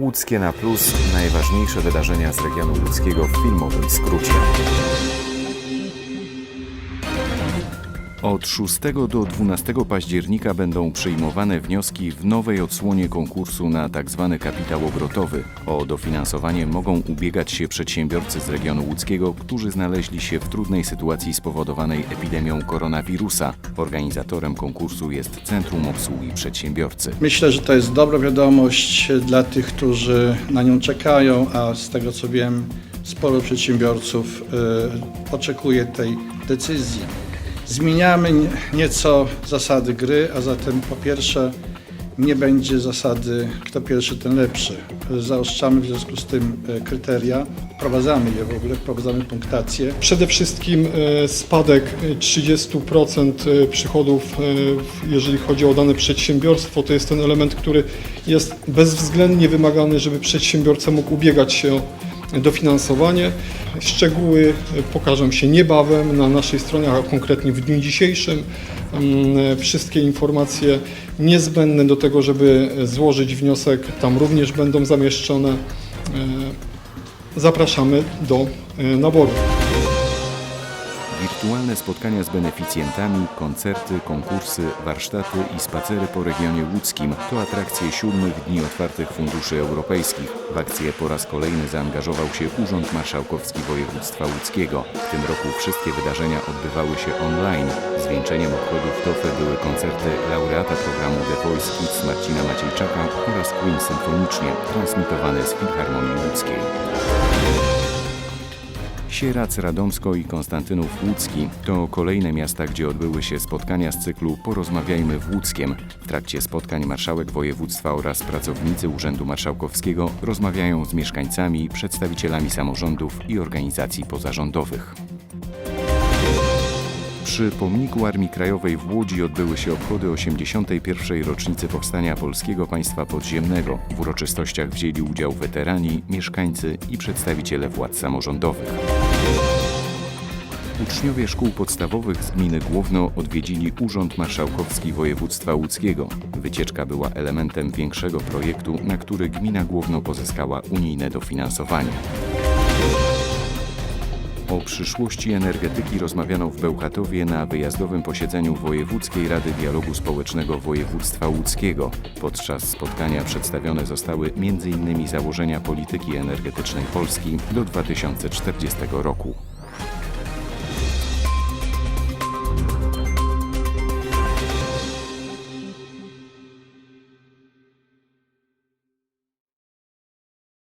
Łódzkie na plus najważniejsze wydarzenia z regionu łódzkiego w filmowym skrócie. Od 6 do 12 października będą przyjmowane wnioski w nowej odsłonie konkursu na tzw. kapitał obrotowy. O dofinansowanie mogą ubiegać się przedsiębiorcy z regionu łódzkiego, którzy znaleźli się w trudnej sytuacji spowodowanej epidemią koronawirusa. Organizatorem konkursu jest Centrum Obsługi Przedsiębiorcy. Myślę, że to jest dobra wiadomość dla tych, którzy na nią czekają, a z tego co wiem, sporo przedsiębiorców y, oczekuje tej decyzji. Zmieniamy nie- nieco zasady gry, a zatem po pierwsze nie będzie zasady kto pierwszy, ten lepszy. Zaostrzamy w związku z tym y, kryteria, wprowadzamy je w ogóle, wprowadzamy punktację. Przede wszystkim e, spadek e, 30% e, przychodów, e, jeżeli chodzi o dane przedsiębiorstwo, to jest ten element, który jest bezwzględnie wymagany, żeby przedsiębiorca mógł ubiegać się o dofinansowanie. Szczegóły pokażą się niebawem na naszej stronie, a konkretnie w dniu dzisiejszym. Mm, Wszystkie informacje niezbędne do tego, żeby złożyć wniosek, tam również będą zamieszczone. E, Zapraszamy do e, naboru. Wirtualne spotkania z beneficjentami, koncerty, konkursy, warsztaty i spacery po regionie łódzkim to atrakcje siódmych Dni Otwartych Funduszy Europejskich. W akcję po raz kolejny zaangażował się Urząd Marszałkowski Województwa Łódzkiego. W tym roku wszystkie wydarzenia odbywały się online. Zwieńczeniem obchodów TOFE były koncerty laureata programu The Voice Kids Marcina Maciejczaka oraz Queen Symfonicznie, transmitowane z Filharmonii Łódzkiej. Sierac, Radomsko i Konstantynów Łódzki to kolejne miasta, gdzie odbyły się spotkania z cyklu Porozmawiajmy w Łódzkiem. W trakcie spotkań marszałek województwa oraz pracownicy Urzędu Marszałkowskiego rozmawiają z mieszkańcami, przedstawicielami samorządów i organizacji pozarządowych. Przy pomniku Armii Krajowej w Łodzi odbyły się obchody 81. rocznicy powstania Polskiego Państwa Podziemnego. W uroczystościach wzięli udział weterani, mieszkańcy i przedstawiciele władz samorządowych. Uczniowie szkół podstawowych z gminy Główno odwiedzili Urząd Marszałkowski Województwa Łódzkiego. Wycieczka była elementem większego projektu, na który gmina Główno pozyskała unijne dofinansowanie. Przyszłości energetyki rozmawiano w Bełchatowie na wyjazdowym posiedzeniu Wojewódzkiej Rady Dialogu Społecznego Województwa Łódzkiego. Podczas spotkania przedstawione zostały m.in. założenia polityki energetycznej Polski do 2040 roku.